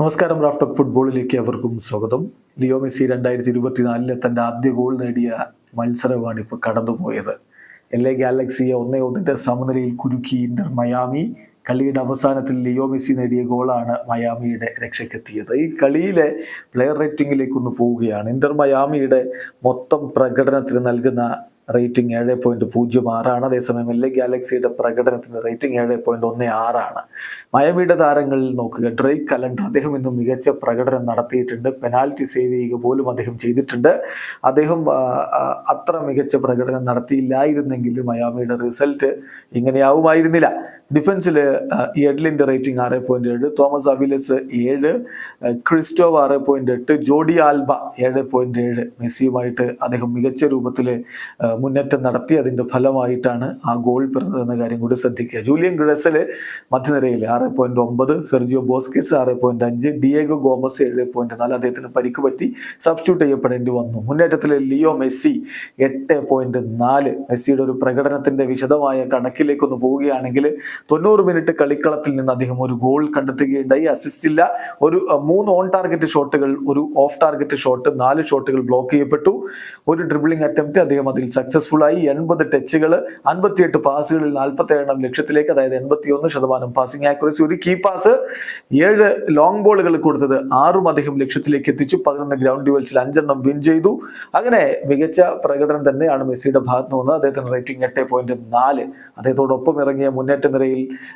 നമസ്കാരം റാഫ്റ്റോക്ക് ഫുട്ബോളിലേക്ക് അവർക്കും സ്വാഗതം. ലിയോ മെസ്സി രണ്ടായിരത്തി ഇരുപത്തിനാലിലെ തന്റെ ആദ്യ ഗോൾ നേടിയ മത്സരമാണ് ഇപ്പോൾ കടന്നുപോയത്. എൽ എ ഗാലക്സിയെ ഒന്നേ ഒന്നിന്റെ സമനിലയിൽ കുരുക്കി ഇന്റർ മയാമി. കളിയുടെ അവസാനത്തിൽ ലിയോ മെസ്സി നേടിയ ഗോളാണ് മയാമിയുടെ രക്ഷയ്ക്കെത്തിയത്. ഈ കളിയിലെ പ്ലെയർ റേറ്റിംഗിലേക്ക് ഒന്ന് പോവുകയാണ്. ഇന്റർ മയാമിയുടെ മൊത്തം പ്രകടനത്തിന് നൽകുന്ന റേറ്റിംഗ് ഏഴ് പോയിന്റ് പൂജ്യം ആറാണ്. അതേസമയം എൽ എ ഗാലക്സിയുടെ പ്രകടനത്തിന്റെ റേറ്റിംഗ് ഏഴ് പോയിന്റ് ഒന്ന് ആറാണ്. മയമിയുടെ താരങ്ങളിൽ നോക്കുക. ഡ്രേക്ക് കലണ്ടർ അദ്ദേഹം ഇന്നും മികച്ച പ്രകടനം നടത്തിയിട്ടുണ്ട്. പെനാൽറ്റി സേവ് ചെയ്യുക പോലും അദ്ദേഹം ചെയ്തിട്ടുണ്ട്. അദ്ദേഹം അത്ര മികച്ച പ്രകടനം നടത്തിയില്ലായിരുന്നെങ്കിലും മയാമിയുടെ റിസൾട്ട് ഇങ്ങനെയാവുമായിരുന്നില്ല. ഡിഫൻസിൽ എഡ്ലിന്റെ റേറ്റിംഗ് ആറ് പോയിന്റ് ഏഴ് തോമസ് അവിലസ് ഏഴ് ക്രിസ്റ്റോവ് ആറ് പോയിന്റ് എട്ട് ജോഡി ആൽബ ഏഴ് പോയിന്റ് ഏഴ്. മെസ്സിയുമായിട്ട് അദ്ദേഹം മികച്ച രൂപത്തിൽ മുന്നേറ്റം നടത്തി. അതിന്റെ ഫലമായിട്ടാണ് ആ ഗോൾ പിറന്നതെന്ന കാര്യം കൂടി ശ്രദ്ധിക്കുക. ജൂലിയൻ ഗ്രസൽ മധ്യനിരയിൽ ആറ് പോയിന്റ് ഒമ്പത് സെർജിയോ ബോസ്കിറ്റ്സ് ആറ് പോയിന്റ് അഞ്ച് ഡിയേഗോ ഗോമസ് ഏഴ് പോയിന്റ് നാല്. അദ്ദേഹത്തിന് പരിക്ക് പറ്റി സബ്സ്റ്റിറ്റ്യൂട്ട് ചെയ്യപ്പെടേണ്ടി വന്നു. മുന്നേറ്റത്തിൽ ലിയോ മെസ്സി എട്ട് പോയിന്റ് നാല്. മെസ്സിയുടെ ഒരു പ്രകടനത്തിന്റെ വിശദമായ കണക്കിലേക്കൊന്ന് പോവുകയാണെങ്കിൽ തൊണ്ണൂറ് മിനിറ്റ് കളിക്കളത്തിൽ നിന്ന് അദ്ദേഹം ഒരു ഗോൾ കണ്ടെത്തുകയുണ്ടായി. അസിസ്റ്റ് ഇല്ല. ഒരു മൂന്ന് ഓൺ ടാർഗറ്റ് ഷോട്ടുകൾ ഒരു ഓഫ് ടാർഗറ്റ് ഷോട്ട് നാല് ഷോട്ടുകൾ ബ്ലോക്ക് ചെയ്യപ്പെട്ടു. ഒരു ഡ്രിബിളിംഗ് അറ്റംപ്റ്റ് അദ്ദേഹം അതിൽ സക്സസ്ഫുൾ ആയി. എൺപത് ടച്ചുകൾ അൻപത്തിയെട്ട് പാസുകളിൽ നാൽപ്പത്തി എണ്ണം ലക്ഷ്യത്തിലേക്ക് അതായത് എൺപത്തി ഒന്ന് ശതമാനം പാസിംഗ് ആക്യുറസി ഒരു കീ പാസ് ഏഴ് ലോങ് ബോളുകൾ കൊടുത്തത് ആറും അദ്ദേഹം ലക്ഷ്യത്തിലേക്ക് എത്തിച്ചു. പതിനൊന്ന് ഗ്രൗണ്ട് ഡ്യുവൽസിൽ അഞ്ചെണ്ണം വിൻ ചെയ്തു. അങ്ങനെ മികച്ച പ്രകടനം തന്നെയാണ് മെസ്സിയുടെ ഭാഗത്ത് നിന്ന് അദ്ദേഹത്തിന് റേറ്റിംഗ് എട്ട് പോയിന്റ് നാല്. അദ്ദേഹത്തോടൊപ്പം ഇറങ്ങിയ മുന്നേറ്റ നിരയിൽ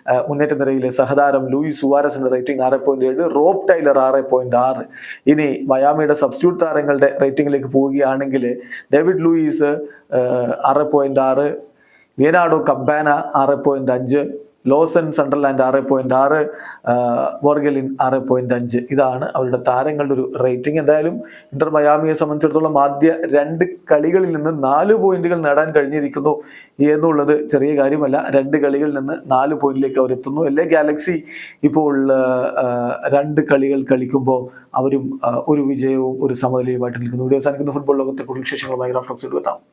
ആ, മുന്നേറ്റ നിരയിലെ സഹതാരം ലൂയി സുവാരസിന്റെ റേറ്റിംഗ് ആറ് പോയിന്റ് ഏഴ് റോബ് ടൈലർ ആറ് പോയിന്റ് ആറ്. ഇനി മയാമിയുടെ സബ്സ്റ്റിറ്റ്യൂട്ട് താരങ്ങളുടെ റേറ്റിംഗിലേക്ക് പോവുകയാണെങ്കിൽ ഡേവിഡ് ലൂയിസ് ആറ് പോയിന്റ് ആറ് വിയനാഡോ കബാന ആറ് പോയിന്റ് അഞ്ച് ലോസൺ സണ്ടർലാൻഡ് ആറ് പോയിന്റ് ആറ് ബോർഗലിൻ ആറ് പോയിന്റ് അഞ്ച്. ഇതാണ് അവരുടെ താരങ്ങളുടെ ഒരു റേറ്റിംഗ്. എന്തായാലും ഇന്റർ മയാമിയെ സംബന്ധിച്ചിടത്തോളം ആദ്യ രണ്ട് കളികളിൽ നിന്ന് നാല് പോയിന്റുകൾ നേടാൻ കഴിഞ്ഞിരിക്കുന്നു എന്നുള്ളത് ചെറിയ കാര്യമല്ല. രണ്ട് കളികളിൽ നിന്ന് നാല് പോയിന്റിലേക്ക് അവർ എത്തുന്നു. അല്ലേ ഗാലക്സി ഇപ്പോൾ രണ്ട് കളികൾ കളിക്കുമ്പോൾ അവരും ഒരു വിജയവും ഒരു സമനിലയുമായിട്ട് നിൽക്കുന്നു. ഇവിടെ അവസാനിക്കുന്ന ഫുട്ബോൾ ലോകത്തെ കൂടുതൽ വിശേഷങ്ങളുമായി റാഫ്റ്റോക്സിൽ എത്താം.